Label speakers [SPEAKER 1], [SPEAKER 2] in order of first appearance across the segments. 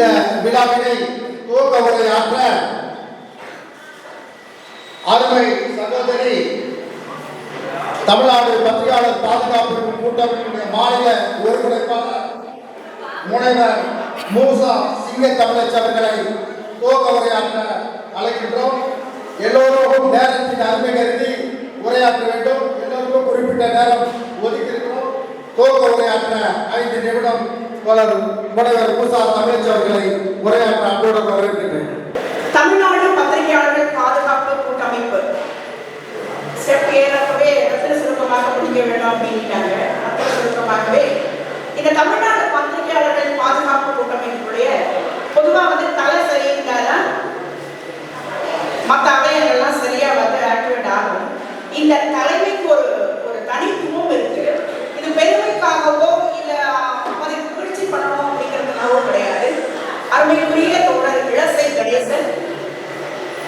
[SPEAKER 1] இந்த விழாவினை துவக்க உரையாற்ற அருமை சகோதரி தமிழ்நாடு பத்திரிகையாளர் பாதுகாப்பு கூட்டமைப்பினுடைய மாநில ஒருங்கிணைப்பாளர் முனைவர் மூசா சிங்க தமிழச் அவர்களை துவக்க உரையாற்ற அழைக்கின்றோம். எல்லோரும் நேரத்தின் அருமை கருதி உரையாற்ற வேண்டும். எல்லோருக்கும் குறிப்பிட்ட நேரம் ஒதுக்கியிருக்கிறோம். துவக்க உரையாற்ற ஐந்து நிமிடம் வளர் முனைவர் மூசா தமிழச்சி அவர்களை உரையாற்ற அன்போடு வரவேற்கின்றேன்.
[SPEAKER 2] தமிழ்நாடு பத்திரிகையாளர்கள் பாதுகாப்பு கூட்டமைப்பு. ஸ்டெப் ஏறப்பவே ரத்தின சுருக்கமாக முடிக்க வேண்டும் அப்படின்ட்டாங்க ரத்தின சுருக்கமாகவே இந்த தமிழ்நாடு பத்திரிகையாளர்கள் பாதுகாப்பு கூட்டமைப்புடைய பொதுவா வந்து தலை சரியில்லாதான் மற்ற அவையங்கள்லாம் சரியா வந்து ஆக்டிவேட் ஆகும். இந்த தலைமைக்கு ஒரு ஒரு தனித்துவம் இருக்கு. இது பெருமைக்காகவோ இல்ல அதை புகழ்ச்சி பண்ணணும் அப்படிங்கிறதுக்காகவோ கிடையாது அருமைக்குரிய தோழர் இளசை கணேசன்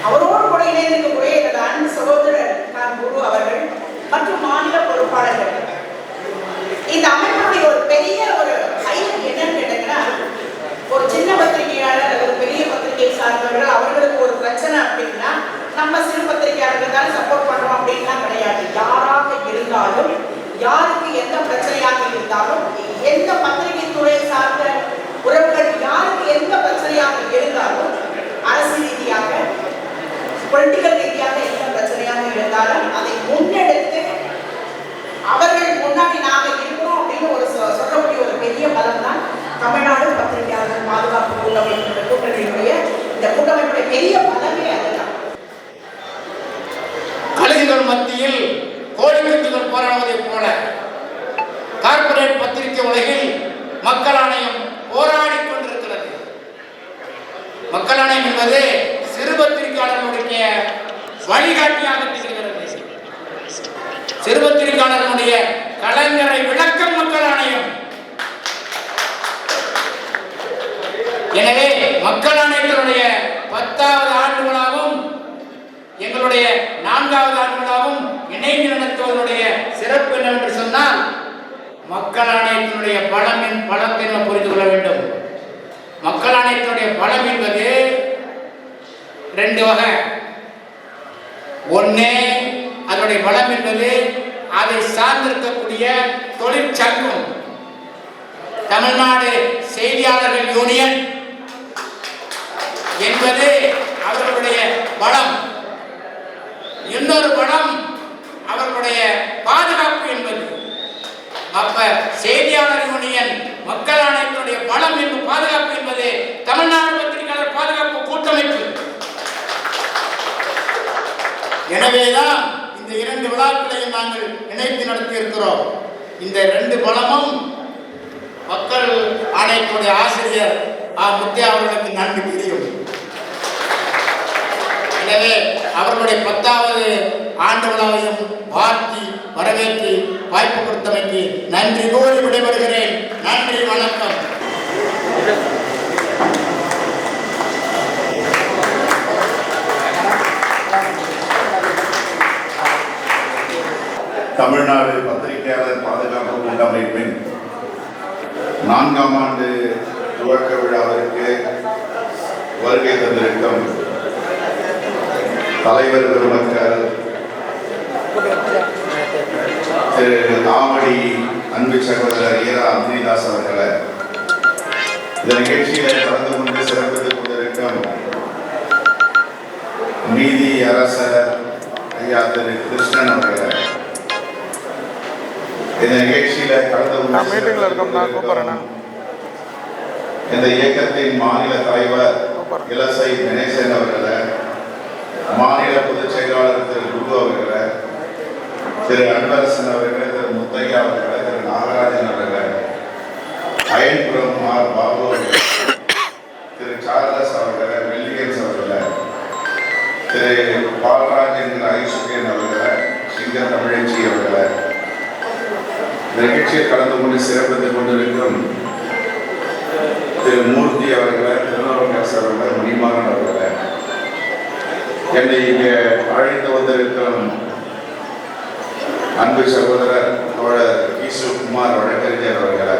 [SPEAKER 2] அவரோடு கூட இணைந்திருக்கக்கூடிய எனது அன்பு சகோதரர் நான் குரு அவர்கள் மற்றும் மாநில பொறுப்பாளர்கள். இந்த அமைப்பினுடைய ஒரு பெரிய ஒரு ஹைலைட் என்னன்னு கேட்டீங்கன்னா ஒரு சின்ன பத்திரிகையாளர் ஒரு பெரிய பத்திரிகை சார்ந்தவர்கள் அவர்களுக்கு ஒரு பிரச்சனை அப்படின்னா நம்ம சிறு பத்திரிகையாளர்கள் தானே சப்போர்ட் பண்றோம் அப்படின்லாம் கிடையாது. யாராக இருந்தாலும் யாருக்கு எந்த பிரச்சனையாக இருந்தாலும் எந்த பத்திரிகை துறை சார்ந்த உறவுகள் யாருக்கு எந்த பிரச்சனையாக இருந்தாலும் அரசு ரீதியாக பொலிட்டிக்கல் ரீதியாக எந்த பிரச்சனையாக இருந்தாலும் அதை முன்னெடுத்து அவர்கள் முன்னாடி நாங்க இருக்கிறோம் அப்படின்னு ஒரு சொ- சொல்லக்கூடிய ஒரு பெரிய பலம் தான் தமிழ்நாடு பத்திரிகையாளர் பாதுகாப்பு கூட்டமைப்பு கூட்டணியுடைய இந்த கூட்டமைப்புடைய பெரிய பலமே அதுதான்
[SPEAKER 3] கலைஞர்கள் மத்தியில் கோடிக்கட்டுகள் போராடுவதைப் போல கார்ப்பரேட் பத்திரிகை உலகில் மக்கள் ஆணையம் போராடிக் கொண்டிருக்கிறது மக்கள் ஆணையம் என்பது சிறு வழிகாட்டியாக திகழ்கிறது. சிறு கலைஞரை விளக்கம் மக்கள் ஆணையம். எனவே மக்கள் ஆணையத்தினுடைய பத்தாவது ஆண்டு விழாவும் எங்களுடைய நான்காவது ஆண்டு விழாவும் இணைந்து நடத்துவதனுடைய சிறப்பு என்னவென்று சொன்னால் மக்கள் ஆணையத்தினுடைய பலமின் பலத்தை நாம் புரிந்து கொள்ள வேண்டும். மக்கள் ஆணையத்தினுடைய பலம் என்பது ரெண்டு வகை. ஒண்ணு அதனுடைய பலம் என்பது அதை சார்ந்திருக்கக்கூடிய தொழிற்சங்கம். தமிழ்நாடு செய்தியாளர்கள் யூனியன் என்பது அவர்களுடைய பலம் இன்னொரு பலம் அவர்களுடைய பாதுகாப்பு என்பது. அப்ப செய்தியாளர் யூனியன் மக்கள் ஆணையத்தினுடைய பலம் என்பது பாதுகாப்பு என்பது தமிழ்நாடு பத்திரிகையாளர் பாதுகாப்பு கூட்டமைப்பு எனவேதான் இந்த இரண்டு விழாக்களையும் நாங்கள் இணைத்து நடத்தி இருக்கிறோம் இந்த ரெண்டு பலமும் மக்கள் ஆணையத்துடைய ஆசிரியர் ஆ. முத்தியா அவர்களுக்கு நன்கு தெரியும். எனவே அவர்களுடைய பத்தாவது ஆண்டு விழாவையும் வாழ்த்தி வரவேற்று வாய்ப்பு கொடுத்தமைக்கு நன்றி கூறி விடைபெறுகிறேன். நன்றி வணக்கம்.
[SPEAKER 4] தமிழ்நாடு பத்திரிகையாளர் பாதுகாப்பு கூட்டமைப்பின் நான்காம் ஆண்டு துவக்க விழாவிற்கு வருகை தந்திருக்கும் தலைவர் பெருமக்கள் திரு தாமடி அன்பு சகோதரர் ஈரா அந்திரிதாஸ் அவர்களை இந்த நிகழ்ச்சியில கலந்து
[SPEAKER 5] நான் மீட்டிங்ல இருக்கோம், நான் கூப்பிடுறேன்.
[SPEAKER 4] இந்த இயக்கத்தின் மாநில தலைவர் இலசை கணேசன் அவர்களை மாநில பொதுச் செயலாளர் திரு குரு அவர்களை திரு அன்பரசன் அவர்களை திரு முத்தையா அவர்களை திரு நாகராஜன் அவர்களை அயன்புரம் ஆர் பாபு அவர்களை திரு சார்லஸ் அவர்களை வில்லியம்ஸ் அவர்களை திரு பால்ராஜ் என்கிற ஐஸ்வர்யன் அவர்களை சிங்க தமிழச்சி அவர்களை நிகழ்ச்சியை கலந்து கொண்டு சிறப்பித்துக் கொண்டிருக்கும் திரு மூர்த்தி அவர்களை திருநாவுக்கரசு அவர்களை மணிமாறன் அவர்களை என்னை இங்கே அழைத்து வந்திருக்கும் அன்பு சகோதரர் தோழர் ஈசு குமார் வழக்கறிஞர் அவர்களை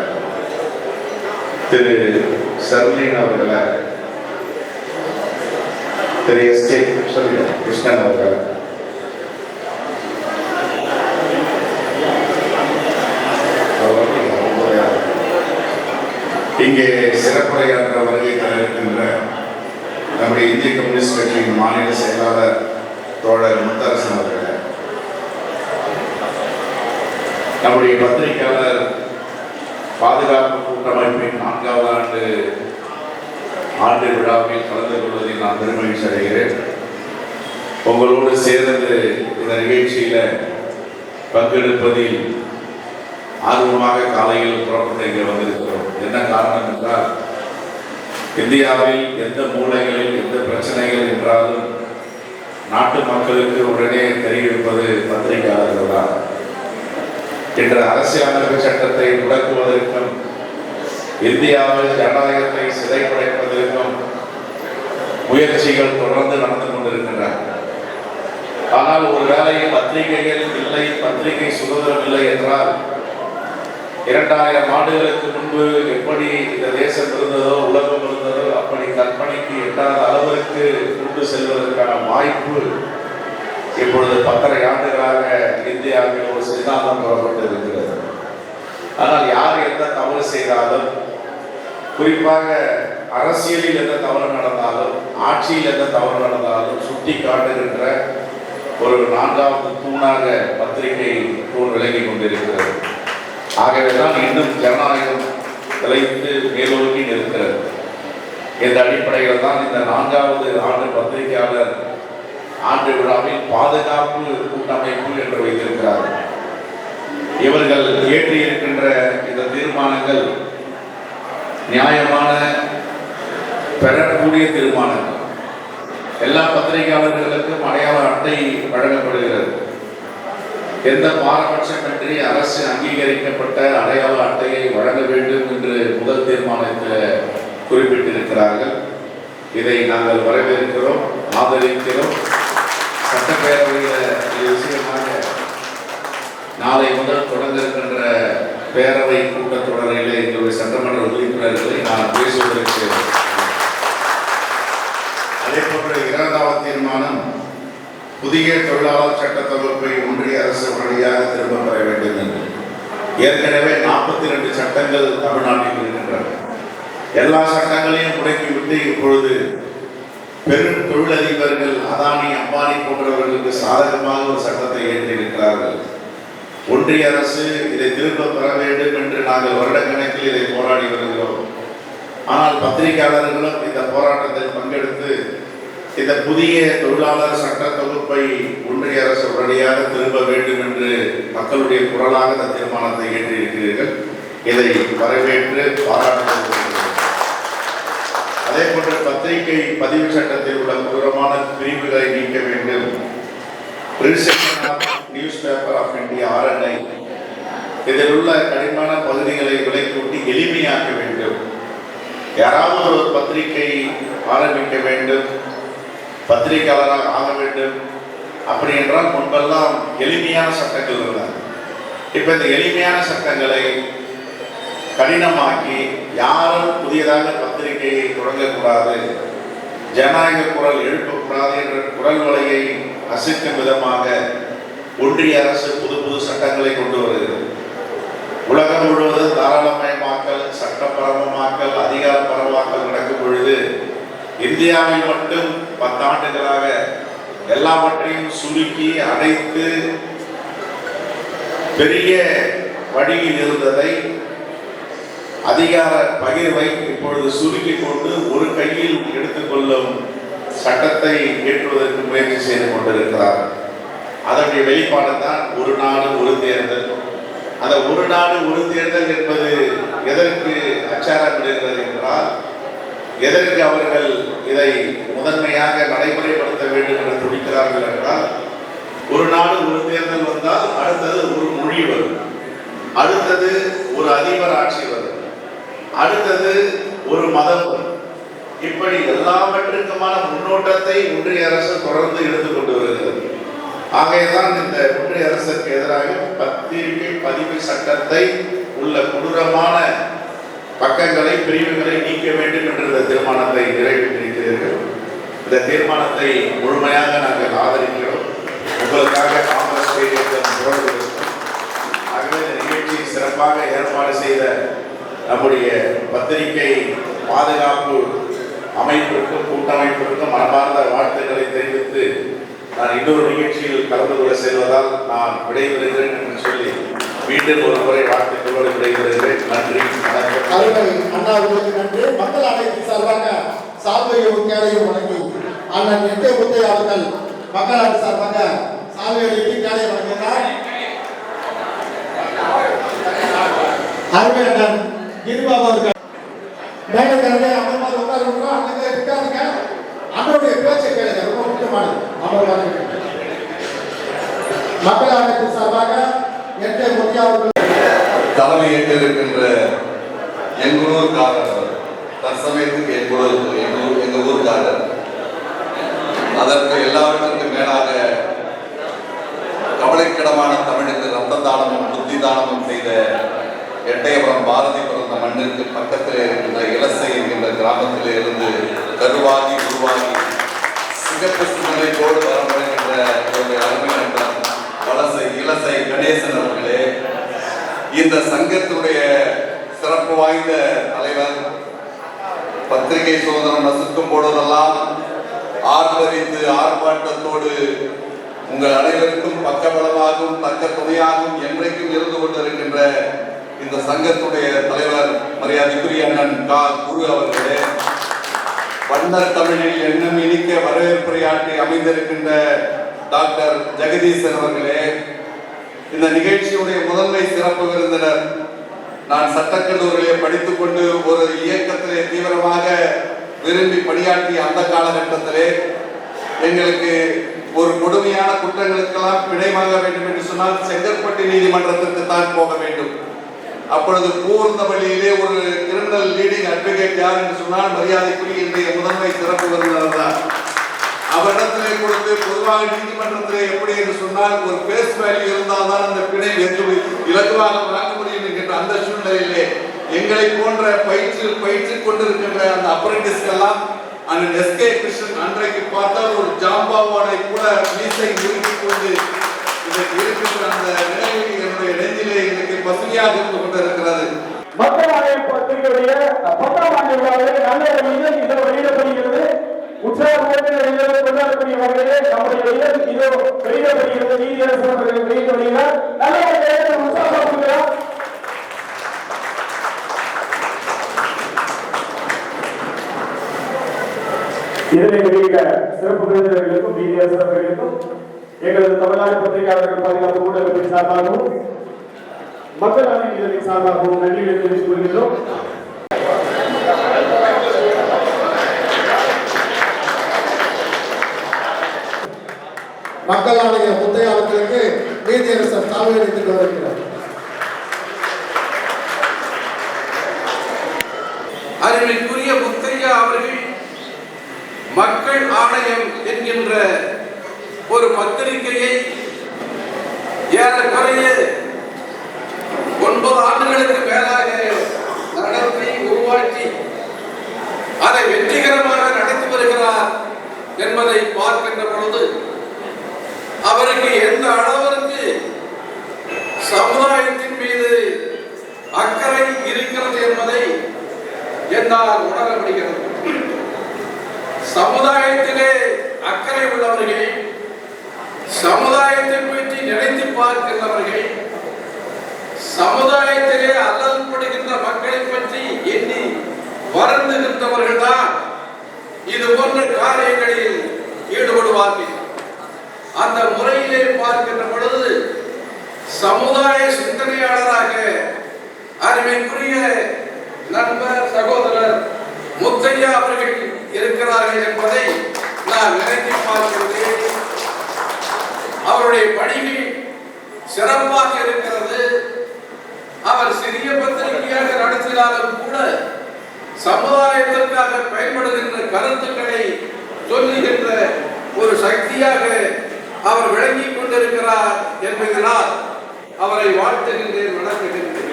[SPEAKER 4] திரு சர்லீன் அவர்களை திரு எஸ் கே கிருஷ்ணன் அவர்களை இங்கே சிறப்புரையாற்ற வருகை தர இருக்கின்ற நம்முடைய இந்திய கம்யூனிஸ்ட் கட்சியின் மாநில செயலாளர் தோழர் முத்தரசன் அவர்கள். நம்முடைய பத்திரிகையாளர் பாதுகாப்பு கூட்டமைப்பின் நான்காவது ஆண்டு ஆண்டு விழாவில் கலந்து கொள்வதில் நான் பெருமகிழ்ச்சி அடைகிறேன். உங்களோடு சேர்ந்து இந்த நிகழ்ச்சியில் பங்கெடுப்பதில் ஆர்வமாக காலையில் புறப்பட்டு இங்கே வந்திருக்கிறோம். என்ன காரணம் என்றால் இந்தியாவில் எந்த மூலைகளில் எந்த பிரச்சனைகள் என்றாலும் நாட்டு மக்களுக்கு உடனே தெரிவிப்பது பத்திரிகையாளர்கள் தான் என்ற அரசியலமைப்பு சட்டத்தை முடக்குவதற்கும் இந்தியாவில் ஜனநாயகத்தை சிதைப்படைப்பதற்கும் முயற்சிகள் தொடர்ந்து நடந்து கொண்டிருக்கின்றன. ஆனால் ஒருவேளை பத்திரிகைகள் இல்லை பத்திரிகை சுதந்திரம் இல்லை என்றால் இரண்டாயிரம் ஆண்டுகளுக்கு முன்பு எப்படி இந்த தேசம் இருந்ததோ உலகம் இருந்ததோ அப்படி கற்பனைக்கு எட்டாத அளவிற்கு கொண்டு செல்வதற்கான வாய்ப்பு இப்பொழுது பத்தரை ஆண்டுகளாக இந்தியாவில் ஒரு சித்தாந்தம் புறப்பட்டு இருக்கிறது ஆனால் யார் எந்த தவறு செய்தாலும் குறிப்பாக அரசியலில் எந்த தவறு நடந்தாலும் ஆட்சியில் எந்த தவறு நடந்தாலும் சுட்டி காட்டுகின்ற ஒரு நான்காவது தூணாக பத்திரிகை தூண் விளங்கி கொண்டிருக்கிறது. ஆகவே தான் இன்னும் ஜனநாயகம் விளைந்து மேலோங்கி நிற்கிறது. இந்த அடிப்படையில் தான் இந்த நான்காவது ஆண்டு பத்திரிகையாளர் ஆண்டு விழாவில் பாதுகாப்பு கூட்டமைப்பு என்று வைத்திருக்கிறார்கள் இவர்கள் ஏற்றி இருக்கின்ற இந்த தீர்மானங்கள் நியாயமான பெறக்கூடிய தீர்மானங்கள். எல்லா பத்திரிகையாளர்களுக்கும் அடையாள அட்டை வழங்கப்படுகிறது. எந்த பாரபட்சமின்றி அரசு அங்கீகரிக்கப்பட்ட அடையாள அட்டையை வழங்க வேண்டும் என்று முதல் தீர்மானத்தில் குறிப்பிட்டிருக்கிறார்கள். இதை நாங்கள் வரவேற்கிறோம் ஆதரிக்கிறோம். சட்டப்பேரவையில் இது விஷயமாக நாளை முதல் தொடங்க இருக்கின்ற பேரவை கூட்டத்தொடரிலே எங்களுடைய சட்டமன்ற உறுப்பினர்களை நான் பேசுவதற்கு அதே போன்ற இரண்டாவது தீர்மானம் புதிய தொழிலாளர் சட்ட தொகுப்பை ஒன்றிய அரசு உடனடியாக திரும்ப பெற வேண்டும் என்று. ஏற்கனவே நாற்பத்தி ரெண்டு சட்டங்கள் தமிழ்நாட்டில் இருக்கின்றன. எல்லா சட்டங்களையும் முடக்கிவிட்டு இப்பொழுது பெரும் தொழிலதிபர்கள் அதானி அம்பானி போன்றவர்களுக்கு சாதகமாக ஒரு சட்டத்தை ஏற்றிருக்கிறார்கள் ஒன்றிய அரசு இதை திரும்ப பெற வேண்டும் என்று நாங்கள் வருடக்கணக்கில் இதை போராடி வருகிறோம். ஆனால் பத்திரிகையாளர்களும் இந்த போராட்டத்தில் இந்த புதிய தொழிலாளர் சட்ட தொகுப்பை ஒன்றிய அரசு உடனடியாக திரும்ப வேண்டும் என்று மக்களுடைய குரலாக இந்த தீர்மானத்தை ஏற்றிருக்கிறீர்கள். இதை வரவேற்று பாராட்டுகிறேன் அதே போன்று பத்திரிகை பதிவு சட்டத்தில் உள்ள கொடூரமான பிரிவுகளை நீக்க வேண்டும். News paper of India RNI இதில் உள்ள கடினமான பகுதிகளை விலைக்கூட்டி எளிமையாக்க வேண்டும். யாராவது ஒரு பத்திரிகை ஆரம்பிக்க வேண்டும். பத்திரிகையாளராக ஆக வேண்டும் அப்படி என்றால் முன்பெல்லாம் எளிமையான சட்டங்கள் இருந்தன இப்போ இந்த எளிமையான சட்டங்களை கடினமாக்கி யாரும் புதியதாக பத்திரிகையை தொடங்கக்கூடாது ஜனநாயக குரல் எழுப்பக்கூடாது என்ற குரல் வலையை அசைக்கும் விதமாக ஒன்றிய அரசு புது புது சட்டங்களை கொண்டு வருகிறது. உலகம் முழுவதும் தாராளமயமாக்கல் சட்டப்பரமமாக்கல் அதிகாரப்பரமாக்கல் நடக்கும் பொழுது இந்தியாவில் மட்டும் பத்தாண்டுகளாக எல்லாவற்றையும் சுருக்கி அடைத்து பெரிய வழியில் இருந்ததை அதிகார பகிர்வை இப்பொழுது சுருக்கி கொண்டு ஒரு கையில் எடுத்துக்கொள்ளும் சட்டத்தை ஏற்றுவதற்கு முயற்சி செய்து கொண்டிருக்கிறார். அதனுடைய வெளிப்பாடு தான் ஒரு நாடு ஒரு தேர்தல். அந்த ஒரு நாடு ஒரு தேர்தல் என்பது எதற்கு அச்சாரம் விடுகிறது என்றால் எதற்கு அவர்கள் இதை முதன்மையாக நடைமுறைப்படுத்த வேண்டும் என்று துடிக்கிறார்கள் என்றால் ஒரு நாடு ஒரு தேர்தல் வந்தால் அடுத்தது ஒரு மொழி வரும். அடுத்தது ஒரு அதிபர் ஆட்சி வரும். அடுத்தது ஒரு மதம் வரும். இப்படி எல்லாவற்றுக்குமான முன்னோட்டத்தை ஒன்றிய அரசு தொடர்ந்து எடுத்துக் கொண்டு வருகிறது. ஆகையதான் இந்த ஒன்றிய அரசுக்கு எதிராக பத்திரிகை பதிவு சட்டத்தை உள்ள கொடூரமான பக்கங்களை பிரிவுகளை நீக்க வேண்டும் என்ற தீர்மானத்தை நிறைவேற்றியிருக்கிறீர்கள். இந்த தீர்மானத்தை முழுமையாக நாங்கள் ஆதரிக்கிறோம். உங்களுக்காக காங்கிரஸ் இயக்கம் ஆகவே இந்த நிகழ்ச்சியை சிறப்பாக ஏற்பாடு செய்த நம்முடைய பத்திரிகை பாதுகாப்பு அமைப்பிற்கும் கூட்டமைப்பிற்கும் மனமார்ந்த வாழ்த்துக்களை தெரிவித்து நான் இன்னொரு நிகழ்ச்சியில் கலந்து கொள்ள செல்வதால் நான் விடைபெறுகிறேன் என்று சொல்லி மீண்டும் ஒரு முறை வாழ்த்துக்களோடு விடைபெறுகிறேன் நன்றி. வணக்கம்.
[SPEAKER 1] அருமை அண்ணா அவர்களுக்கு நன்றி. மக்கள் அனைத்து சார்பாக சால்வையும் கேளையும் வணங்கி அண்ணன் எட்டே முத்தையா அவர்கள் மக்கள் அமைப்பு சார்பாக சால்வை அளித்து கேளையை வழங்கினார். அருமை அண்ணன் கிரிபாபு அவர்கள். மேலக்கரங்க அமர்வார் உட்காருங்க அங்கே. இருக்காதுங்க அண்ணனுடைய பேச்சை கேளுங்க. ரொம்ப முக்கியமானது. அமர்வார் மக்கள் அமைப்பின் சார்பாக தலைமை
[SPEAKER 5] ஏற்றிருக்கின்ற எங்கள் ஊர்க்காரர் தற்சமயத்துக்கு எங்கள் ஊர் எங்கள் ஊர் எங்கள் ஊர்க்காரர் அதற்கு எல்லாவற்றிற்கும் மேலாக கவலைக்கிடமான தமிழுக்கு ரத்த தானமும் புத்தி தானமும் செய்த எட்டயபுரம் பாரதி பிறந்த மண்ணிற்கு பக்கத்தில் இருக்கின்ற இலசை என்கின்ற கிராமத்தில் இருந்து கருவாகி உருவாகி சிகப்பு சிந்தனையோடு வரமுறைகின்ற என்னுடைய அருமை நண்பர் வலசை இலசை கணேசன் அவர்களே இந்த சங்கத்துடைய சிறப்பு வாய்ந்த தலைவர் பத்திரிகை சுதந்திரம் நசுக்கும் போடுவதெல்லாம் ஆர்ப்பரித்து ஆர்ப்பாட்டத்தோடு உங்கள் அனைவருக்கும் பக்கபலமாகவும் தக்க துணையாகவும் என்றைக்கும் இருந்து கொண்டிருக்கின்ற இந்த சங்கத்துடைய தலைவர் மரியாதைக்குரிய அண்ணன் கா. குரு அவர்களே வண்ணர் தமிழில் எண்ணம் இனிக்க வரவேற்புரையாற்றி அமைந்திருக்கின்ற டாக்டர் ஜெகதீசன் அவர்களே இந்த நிகழ்ச்சியுடைய முதன்மை சிறப்பு விருந்தினர். நான் சட்டக்கல்லூரியிலே படித்துக் கொண்டு ஒரு இயக்கத்திலே தீவிரமாக விரும்பி பணியாற்றிய அந்த காலகட்டத்திலே எங்களுக்கு ஒரு கொடுமையான குற்றங்களுக்கெல்லாம் பிணை வேண்டும் என்று சொன்னால் செங்கற்பட்டு நீதிமன்றத்திற்கு தான் போக வேண்டும். அப்பொழுது பூர்ந்த வழியிலே ஒரு கிரிமினல் லீடிங் அட்வொகேட் யார் என்று சொன்னால் மரியாதைக்குரிய இன்றைய முதன்மை சிறப்பு விருந்தினர் தான் அவரிடத்திலே கொடுத்து பொதுவாக நீதிமன்றத்திலே எப்படி என்று சொன்னால் ஒரு பேஸ் வேல்யூ இருந்தால் தான் அந்த பிணை வென்று இலகுவாக வழங்க முடியும் என்கின்ற அந்த சூழ்நிலையிலே எங்களை போன்ற பயிற்சி பயிற்சி கொண்டிருக்கின்ற அந்த அப்ரண்டிஸ்கெல்லாம் அந்த எஸ்கே கிருஷ்ணன் அன்றைக்கு பார்த்தால் ஒரு ஜாம்பாவானை கூட மீசை முறுக்கிக் கொண்டு இன்றைக்கு இருக்கின்ற அந்த நிலையில் என்னுடைய நெஞ்சிலே இன்றைக்கு பசுமையாக இருந்து கொண்டிருக்கிறது
[SPEAKER 6] மக்கள் ஆணையம் பத்திரிகையுடைய பத்தாம் ஆண்டு விழாவிலே நல்ல வழியில் இதோ வெளியிடப்படுகிறது உற்சாகத்தோடு வெளியிட கொண்டாடக்கூடிய வகையிலே நம்முடைய இதழ் இதோ வெளியிடப்படுகிறது நீதியரசர் அவர்கள் வெளியிட்டு வருகிறார் நல்ல வகையில் உற்சாகப்படுகிறார் இதனை சிறப்பு விருந்தினர்களுக்கும் நீதியரசர் அவர்களுக்கும் எங்களது தமிழ்நாடு பத்திரிகையாளர்கள் பாதுகாப்பு ஊடகத்தின் சார்பாகவும் மக்கள் அமைதி சார்பாகவும் நன்றிகளை தெரிவித்துக் கொள்கிறோம்
[SPEAKER 1] மக்கள் ஆணைய முத்தையா அவர்களுக்கு நீதியரசர் தலைமை எடுத்துக் கொண்டிருக்கிறார்
[SPEAKER 7] அறிவிற்குரிய முத்தையா அவர்கள் மக்கள் ஆணையம் என்கின்ற ஒரு பத்திரிகையை ஏறக்குறைய ஒன்பது ஆண்டுகளுக்கு மேலாக நடத்தி உருவாக்கி அதை வெற்றிகரமாக நடத்தி வருகிறார் என்பதை பார்க்கின்ற பொழுது அவருக்கு எந்த அளவிற்கு சமுதாயத்தின் மீது அக்கறை இருக்கிறது என்பதை என்னால் உணர முடிகிறது சமுதாயத்திலே அக்கறை உள்ளவர்கள் சமுதாயத்தை பற்றி நினைத்து பார்க்கின்றவர்கள் சமுதாயத்திலே அல்லல்படுகின்ற மக்களை பற்றி எண்ணி வருந்துகின்றவர்கள் தான் இது போன்ற காரியங்களில் ஈடுபடுவார்கள். அந்த முறையிலே பார்க்கின்ற பொழுது சமுதாய சிந்தனையாளராக அருமைக்குரிய நண்பர் சகோதரர் முத்தையா அவர்கள் இருக்கிறார்கள் என்பதை நான் நினைத்து பார்க்கிறேன் அவருடைய பணிகள் சிறப்பாக இருக்கிறது. அவர் சிறிய பத்திரிகையாக நடத்தினாலும் கூட சமுதாயத்திற்காக பயன்படுகின்ற கருத்துக்களை சொல்லுகின்ற ஒரு சக்தியாக அவர் விளங்கிக் கொண்டிருக்கிறார் என்பதனால் அவரை வாழ்த்துகின்றேன் வணங்குகின்றேன்.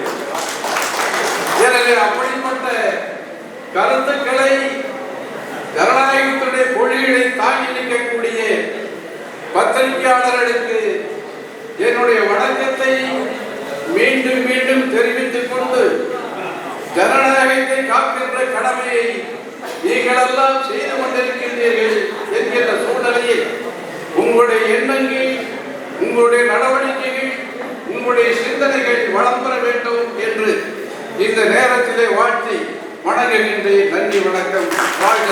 [SPEAKER 7] எனவே அப்படிப்பட்ட கருத்துக்களை ஜனநாயகத்துடைய மொழிகளை தாங்கி நிற்கக்கூடிய பத்திரிகையாளர்களுக்கு என்னுடைய வணக்கத்தை மீண்டும் மீண்டும் தெரிவித்துக் கொண்டு ஜனநாயகத்தை காக்கின்ற கடமையை நீங்களெல்லாம் செய்து கொண்டிருக்கின்றீர்கள் என்கின்ற சூழ்நிலையில் உங்களுடைய எண்ணங்கள் உங்களுடைய நடவடிக்கைகள் உங்களுடைய சிந்தனைகள் வளம் பெற வேண்டும் என்று இந்த நேரத்திலே வாழ்த்தி வணங்குகின்றேன் நன்றி வணக்கம். வாழ்க